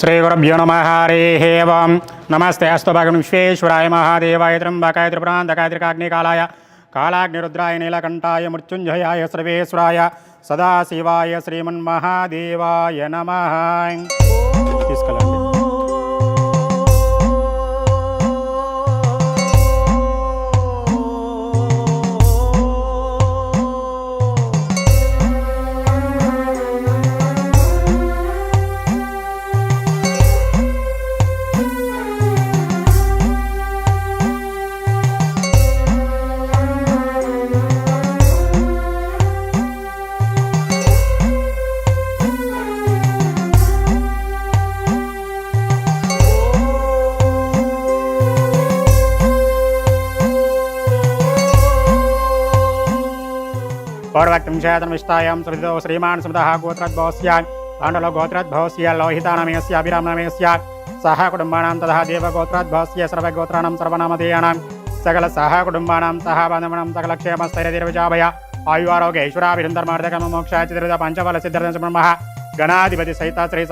శ్రీగురుభ్యో నమ హరి ఓం నమస్తే అస్తు భగం విశ్వేశ్వరాయ మహాదేవాయ త్రంబకాయ త్రిపురాంతకాయ త్రికాగ్నికాలాయ కాలాగ్నిరుద్రాయ నీలకంఠాయ మృత్యుంజయాయ సర్వేశ్వరాయ సదాశివాయ శ్రీమన్మహాదేవాయ నమ తీసుకెళ్ళండి పౌర్వక్తం చేతనమిష్టాయాం సృజో శ్రీమాన్ స్మృతः గోత్రద్భవస్య పాండలో గోత్రద్భవస్య లోహితానమేస్య అభిరామనమేస్య సహ కుటుంబానాం తథా దేవగోత్రద్భవస్య సర్వగోత్రాణం సర్వనామధేయానాం సకల సహ కుటుంబానాం సహ బాంధవనం సకల క్షేమస్థైర్యజాభయ ఆయువారోగ్య ఐశ్వరాభిరుంధర్మార్థకమ మోక్షాయ చిత్రిత పంచఫల సిద్ధార్థ బ్రహ్మ గణాధిపతి సహిత శ్రీ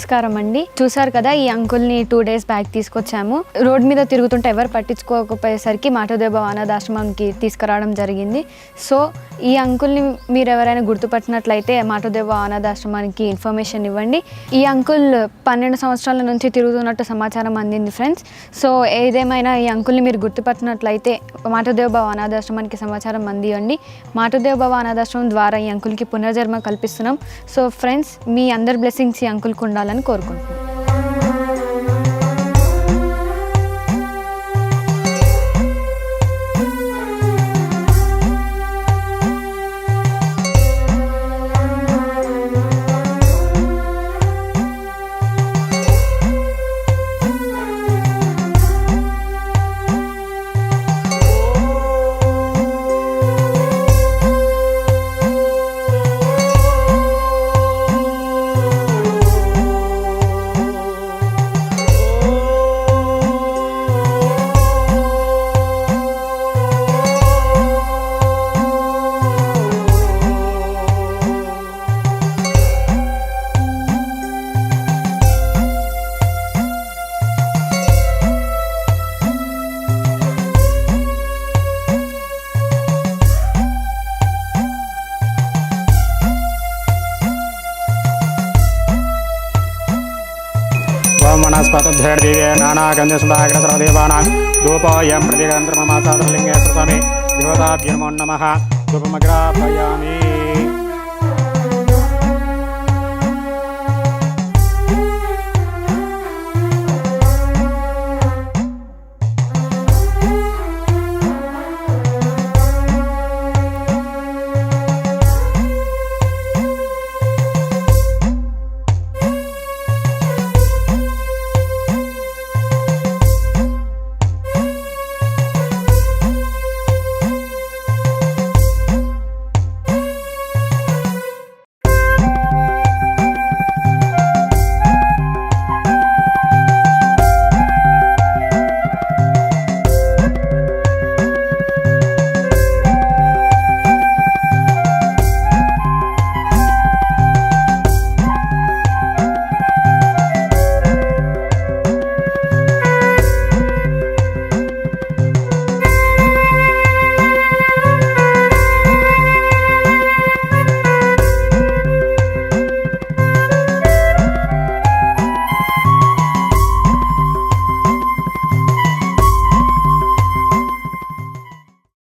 నమస్కారం అండి. చూసారు కదా ఈ అంకుల్ని టూ డేస్ బ్యాక్ తీసుకొచ్చాము. రోడ్ మీద తిరుగుతుంటే ఎవరు పట్టించుకోకపోయేసరికి మాటోదేవ అనాథాశ్రమంకి తీసుకురావడం జరిగింది. సో ఈ అంకుల్ని మీరు ఎవరైనా గుర్తుపట్టినట్లయితే మాటోదేవ అనాథాశ్రమానికి ఇన్ఫర్మేషన్ ఇవ్వండి. ఈ అంకుల్ పన్నెండు సంవత్సరాల నుంచి తిరుగుతున్నట్టు సమాచారం అందింది ఫ్రెండ్స్. సో ఏదేమైనా ఈ అంకుల్ని మీరు గుర్తుపట్టినట్లయితే మాటోదేవ బావ అనాథాశ్రమానికి సమాచారం అందియండి. మాటోదేవ భవ అనాథాశ్రమం ద్వారా ఈ అంకుల్కి పునర్జన్మ కల్పిస్తున్నాం. సో ఫ్రెండ్స్ మీ అందరి బ్లెస్సింగ్స్ ఈ అంకుల్కి ఉండాలి ఉండాలని కోరుకుంటున్నాను. ఓం వనస్పతిర్దివే నానాగంధసుధాగ్ర సర్వదేవానాం ధూపోయం ప్రతిగంధ్రమమాసాదలింగేశ్వర స్వామి దేవతాభ్యర్మో నమ. ధూపమగ్రాపయామి.